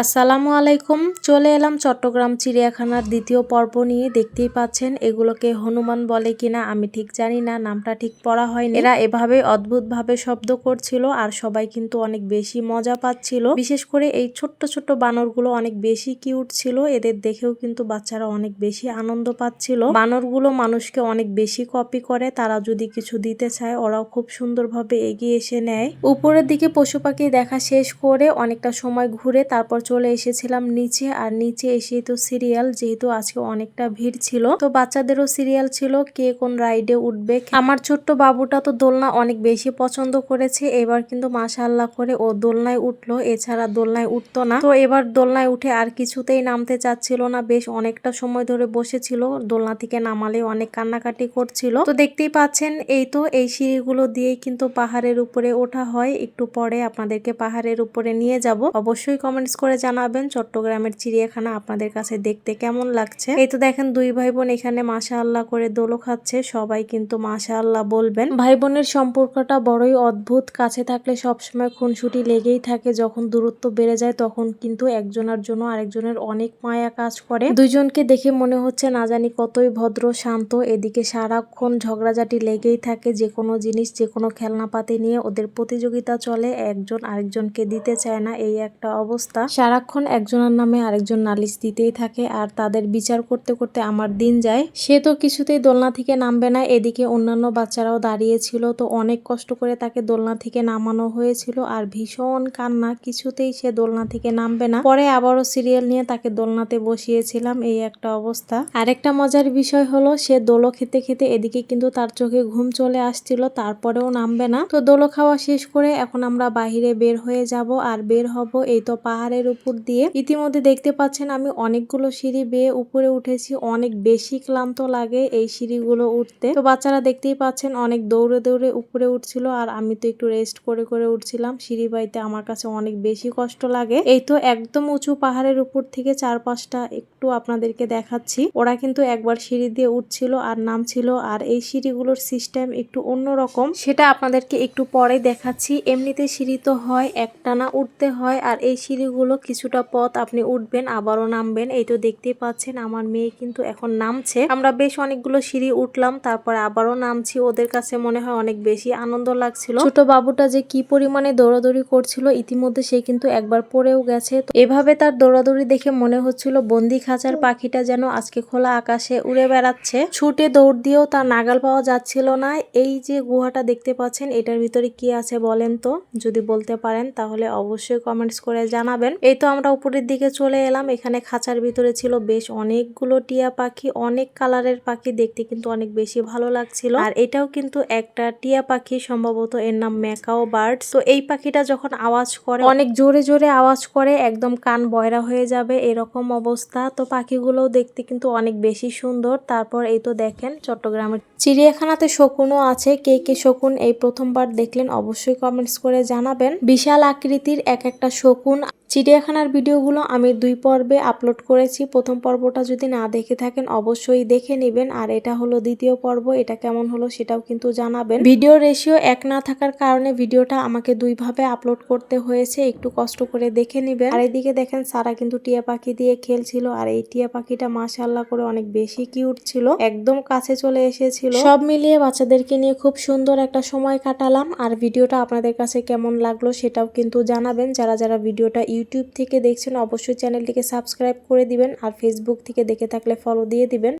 আসসালামু আলাইকুম। চলে এলাম চট্টগ্রাম চিড়িয়াখানার দ্বিতীয় পর্ব নিয়ে। দেখতেই পাচ্ছেন এগুলোকে হনুমান বলে কিনা আমি ঠিক জানি না, নামটা ঠিক পড়া হয়নি। এরা এভাবে অদ্ভুতভাবে শব্দ করছিল আর সবাই কিন্তু অনেক বেশি মজা পাচ্ছিল। বিশেষ করে এই ছোট্ট ছোট্ট বানরগুলো অনেক বেশি কিউট ছিল। এদের দেখেও কিন্তু বাচ্চারা অনেক বেশি আনন্দ পাচ্ছিল। বানরগুলো মানুষকে অনেক বেশি কপি করে। তারা যদি কিছু দিতে চায়, ওরাও খুব সুন্দরভাবে এগিয়ে এসে নেয়। উপরের দিকে পশু পাখি দেখা শেষ করে অনেকটা সময় ঘুরে তারপর চলে এসেছিলাম নিচে, আর নিচে এসে তো সিরিয়াল, যেহেতু আজকে অনেকটা ভিড় ছিল। তো বাচ্চাদেরও সিরিয়াল ছিল, কে কোন রাইডে উঠবে। আমার ছোট্ট বাবুটা তো দোলনা অনেক বেশি পছন্দ করেছে, এবার কিন্তু মাশাআল্লাহ করে ও দোলনায় উঠল, এছাড়া দোলনায় উঠতো না। তো এবার দোলনায় উঠে আর কিছুতেই নামতে চাচ্ছিল না, বেশ অনেকটা সময় ধরে বসেছিল, দোলনা থেকে নামালে অনেক কান্নাকাটি করছিল। তো দেখতেই পাচ্ছেন, এই তো এই সিঁড়িগুলো দিয়েই কিন্তু পাহাড়ের উপরে ওঠা হয়। একটু পরে আপনাদেরকে পাহাড়ের উপরে নিয়ে যাব। অবশ্যই কমেন্টস করে জানাবেন চট্টগ্রামের চিড়িয়াখানা আপনাদের কাছে দেখতে কেমন লাগছে? এই তো দেখেন দুই ভাই বোন এখানে মাশা আল্লাহ করে দোলো খাচ্ছে। সবাই কিন্তু মাশা আল্লাহ বলবেন। ভাই বোনের সম্পর্কটা বড়ই অদ্ভুত। কাছে থাকলে সবসময় খুনসুটি লেগেই থাকে। যখন দূরত্ব বেড়ে যায়, তখন কিন্তু একজনের জন্য আরেকজনের অনেক মায়া কাজ করে। দুইজনকে দেখে মনে হচ্ছে না জানি কতই ভদ্র, শান্ত। এদিকে সারাক্ষণ ঝগড়াঝাটি লেগেই থাকে। যে কোনো জিনিস যে কোনো খেলনাপাতি নিয়ে ওদের প্রতিযোগিতা চলে। একজন আরেকজনকে দিতে চায় না। এই একটা অবস্থা। সারাক্ষণ একজনের নামে আরেকজন নালিশ দিতেই থাকে আর তাদের বিচার করতে করতে আমার দিন যায়। সে তো কিছুতেই দোলনা থেকে নামবে না, এদিকে অন্যান্য বাচ্চারাও দাঁড়িয়ে ছিল, তো অনেক কষ্ট করে তাকে দোলনা থেকে নামানো হয়েছিল আর ভীষণ কান্না, কিছুতেই সে দোলনা থেকে নামবে না। পরে আবারও সিরিয়াল নিয়ে তাকে দোলনাতে বসিয়েছিলাম, এই একটা অবস্থা। আরেকটা মজার বিষয় হলো, সে দোলো খেতে খেতে এদিকে কিন্তু তার চোখে ঘুম চলে আসছিল, তারপরেও নামবে না। তো দোলো খাওয়া শেষ করে এখন আমরা বাহিরে বের হয়ে যাব, আর বের হব এই তো পাহাড়ের উপর দিয়ে। ইতিমধ্যে দেখতে পাচ্ছেন আমি অনেকগুলো সিঁড়ি বেয়ে উপরে উঠেছি, অনেক বেশি ক্লান্ত লাগে এই সিঁড়িগুলো উঠতে। তো বাচ্চারা দেখতেই পাচ্ছেন অনেক দৌড়ে দৌড়ে উপরে উঠছিল আর আমি তো একটু রেস্ট করে করে উঠছিলাম। সিঁড়ি বাইতে আমার কাছে অনেক বেশি কষ্ট লাগে। এই তো একদম উঁচু পাহাড়ের উপর থেকে চার পাঁচটা একটু আপনাদেরকে দেখাচ্ছি। ওরা কিন্তু একবার সিঁড়ি দিয়ে উঠছিল আর নামছিল আর এই সিঁড়িগুলোর সিস্টেম একটু অন্যরকম। সেটা আপনাদেরকে একটু পরে দেখাচ্ছি। এমনিতে সিঁড়ি তো হয়, একটানা উঠতে হয় আর এই সিঁড়িগুলো কিছুটা পথ আপনি উঠবেন, আবারও নামবেন। এই তো দেখতেই পাচ্ছেন আমার মেয়ে কিন্তু এখন নামছে। আমরা বেশ অনেকগুলো সিঁড়ি উঠলাম, তারপর আবারও নামছি। ওদের কাছে মনে হয় অনেক বেশি আনন্দ লাগছিল। ছোট বাবুটা যে কি পরিমাণে দৌড়াদৌড়ি করছিল, ইতিমধ্যে সে কিন্তু একবার পড়েও গেছে। এভাবে তার দৌড়াদৌড়ি দেখে মনে হচ্ছিল বন্দি খাঁচার পাখিটা যেন আজকে খোলা আকাশে উড়ে বেড়াচ্ছে। ছুটে দৌড় দিয়েও তার নাগাল পাওয়া যাচ্ছিল না। এই যে গুহাটা দেখতে পাচ্ছেন, এটার ভিতরে কি আছে বলেন তো? যদি বলতে পারেন, তাহলে অবশ্যই কমেন্টস করে জানাবেন। এই তো আমরা উপরের দিকে চলে এলাম। এখানে খাঁচার ভিতরে ছিল বেশ অনেকগুলো টিয়া পাখি, অনেক কালারের পাখি দেখতে কিন্তু অনেক বেশি ভালো লাগছিল। আর এটাও কিন্তু একটা টিয়া পাখি, সম্ভবত এর নাম ম্যাকাও বার্ড। তো এই পাখিটা যখন আওয়াজ করে, অনেক জোরে জোরে আওয়াজ করে, একদম কান বয়রা হয়ে যাবে এরকম অবস্থা। তো পাখিগুলোও দেখতে কিন্তু অনেক বেশি সুন্দর। তারপর এই তো দেখেন চট্টগ্রামের চিড়িয়াখানাতে শকুনও আছে। কে কে শকুন এই প্রথমবার দেখলেন অবশ্যই কমেন্টস করে জানাবেন। বিশাল আকৃতির এক একটা শকুন। চিড়িয়াখানার ভিডিওগুলো আমি দুই পর্বে আপলোড করেছি। প্রথম পর্বটা যদি না দেখে থাকেন, অবশ্যই দেখে নেবেন। আর এটা হলো দ্বিতীয় পর্ব, এটা কেমন হলো সেটাও কিন্তু জানাবেন। ভিডিও রেশিও এক না থাকার কারণে ভিডিওটা আমাকে দুইভাবে আপলোড করতে হয়েছে, একটু কষ্ট করে দেখে নেবেন। আর এদিকে দেখেন, সারা কিন্তু টিয়া পাখি দিয়ে খেলছিল। আর এই টিয়া পাখিটা মাশাল্লাহ করে অনেক বেশি কিউট ছিল। একদম কাছে চলে এসেছিল। সব মিলিয়ে বাচ্চাদেরকে নিয়ে খুব সুন্দর একটা সময় কাটালাম। আর ভিডিওটা আপনাদের কাছে কেমন লাগল সেটাও কিন্তু জানাবেন। যারা যারা ভিডিওটা ইউটিউব থেকে দেখছেন, অবশ্যই চ্যানেলটিকে সাবস্ক্রাইব করে দিবেন আর ফেসবুক থেকে দেখে থাকলে ফলো দিয়ে দিবেন।